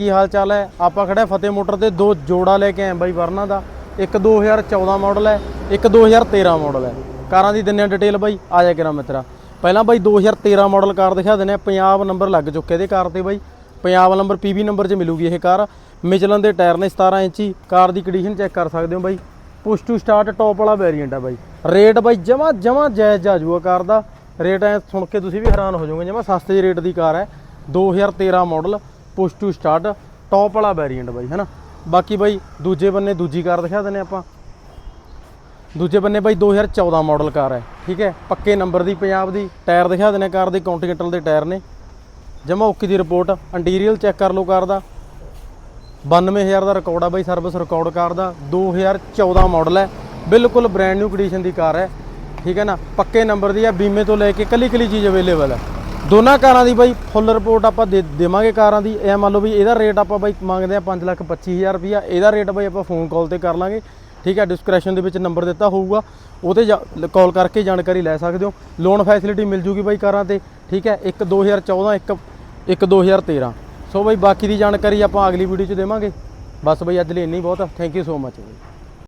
ਕੀ ਹਾਲ ਚਾਲ ਹੈ? ਆਪਾਂ ਖੜੇ ਫਤਿਹ ਮੋਟਰ ਤੇ ਦੋ ਜੋੜਾ ਲੈ ਕੇ ਆਏ ਬਾਈ ਵਰਨਾ ਦਾ। ਇੱਕ 2014 ਮਾਡਲ ਹੈ, ਇੱਕ 2013 ਮਾਡਲ ਹੈ। ਕਾਰਾਂ ਦੀ ਦਿੰਨੇ ਡਿਟੇਲ ਬਾਈ, ਆ ਜਾ ਕਿਰਾ ਮਿੱਤਰਾ। ਪਹਿਲਾਂ ਬਾਈ 2013 ਮਾਡਲ ਕਾਰ ਦਿਖਾ ਦਿੰਨੇ ਆ ਪੰਜਾਬ ਨੰਬਰ ਲੱਗ ਚੁੱਕੇ ਇਹਦੇ ਕਾਰ ਤੇ ਬਾਈ। ਪੰਜਾਬ ਨੰਬਰ ਪੀਬੀ ਨੰਬਰ 'ਚ ਮਿਲੂਗੀ ਇਹ ਕਾਰ। ਮਿਚਲਨ ਦੇ ਟਾਇਰ ਨੇ 17 ਇੰਚੀ, ਕਾਰ ਦੀ ਕੰਡੀਸ਼ਨ ਚੈੱਕ ਕਰ ਸਕਦੇ ਹੋ ਬਾਈ। ਪੁਸ਼ ਟੂ ਸਟਾਰਟ ਟੌਪ ਵਾਲਾ ਵੇਰੀਐਂਟ ਹੈ ਬਾਈ। ਰੇਟ ਬਾਈ ਜਮਾ ਜਮਾ ਜਾਇਜ਼ ਜਾਜੂਗਾ ਕਾਰ ਦਾ। ਰੇਟ ਐ ਸੁਣ ਕੇ ਤੁਸੀਂ ਵੀ ਹੈਰਾਨ ਹੋ ਜਾਓਗੇ, ਜਮਾ ਸਸਤੇ ਰੇਟ ਦੀ ਕਾਰ ਹੈ। 2013 model push to start top ਵਾਲਾ ਵੇਰੀਐਂਟ ਬਾਈ, ਹੈਨਾ? ਬਾਕੀ ਬਾਈ, ਦੂਜੇ ਬੰਨੇ ਦੂਜੀ ਕਾਰ ਦਿਖਾ ਦਿੰਨੇ ਆਪਾਂ। ਦੂਜੇ ਬੰਨੇ ਬਾਈ 2014 ਮਾਡਲ ਕਾਰ ਹੈ, ਠੀਕ ਹੈ? ਪੱਕੇ ਨੰਬਰ ਦੀ, ਪੰਜਾਬ ਦੀ ਟਾਇਰ ਦਿਖਾ ਦਿੰਨੇ ਕਾਰ ਦੇ ਕੰਟੀਨੈਂਟਲ ਦੇ ਟਾਇਰ ਨੇ। ਜਮਾ ਓਕੇ ਦੀ ਰਿਪੋਰਟ ਇੰਟੀਰੀਅਰ ਚੈੱਕ ਕਰ ਲਓ ਕਾਰ ਦਾ। 92000 ਦਾ ਰਿਕਾਰਡ ਆ ਬਾਈ ਸਰਵਿਸ ਰਿਕਾਰਡ ਕਾਰ ਦਾ। 2014 ਮਾਡਲ ਹੈ, ਬਿਲਕੁਲ ਬ੍ਰੈਂਡ ਨਿਊ ਕੰਡੀਸ਼ਨ ਦੀ ਕਾਰ ਹੈ, ਠੀਕ ਹੈ ਨਾ? ਪੱਕੇ ਨੰਬਰ ਦੀ ਹੈ ਬੀਮੇ ਤੋਂ ਲੈ ਕੇ ਕੱਲੀ ਕੱਲੀ ਚੀਜ਼ ਅਵੇਲੇਬਲ ਹੈ। ਦੋਨਾਂ ਕਾਰਾਂ ਦੀ ਬਾਈ ਫੁੱਲ ਰਿਪੋਰਟ ਆਪਾਂ ਦੇ ਦੇਵਾਂਗੇ ਕਾਰਾਂ ਦੀ। ਇਹ ਮੰਨ ਲਓ ਵੀ ਇਹਦਾ ਰੇਟ ਆਪਾਂ ਬਾਈ ਮੰਗਦੇ ਆ 525000 ਰੁਪਿਆ ਇਹਦਾ ਰੇਟ ਬਾਈ ਆਪਾਂ ਫੋਨ ਕਾਲ ਤੇ ਕਰ ਲਾਂਗੇ। ਠੀਕ ਹੈ ਡਿਸਕ੍ਰਿਪਸ਼ਨ ਦੇ ਵਿੱਚ ਨੰਬਰ ਦਿੱਤਾ ਹੋਊਗਾ। ਉਹਤੇ ਕਾਲ ਕਰਕੇ ਜਾਣਕਾਰੀ ਲੈ ਸਕਦੇ ਹੋ। ਲੋਨ ਫੈਸਿਲਿਟੀ ਮਿਲ ਜੂਗੀ ਬਾਈ ਕਾਰਾਂ ਤੇ। ਠੀਕ ਹੈ, ਇੱਕ 2014 ਇੱਕ ਇੱਕ 2013 ਸੋ ਬਾਈ ਬਾਕੀ ਦੀ ਜਾਣਕਾਰੀ ਆਪਾਂ ਅਗਲੀ ਵੀਡੀਓ 'ਚ ਦੇਵਾਂਗੇ। ਬਸ ਬਾਈ ਅੱਜ ਲਈ ਇੰਨੀ ਬਹੁਤ। Thank you so much by.